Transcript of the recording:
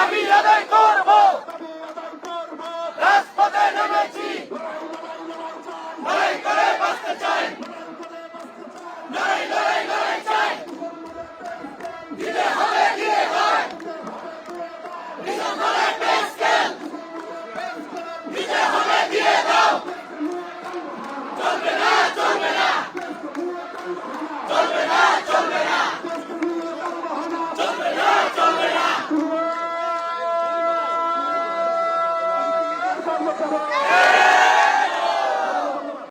দাবি আদায় করব।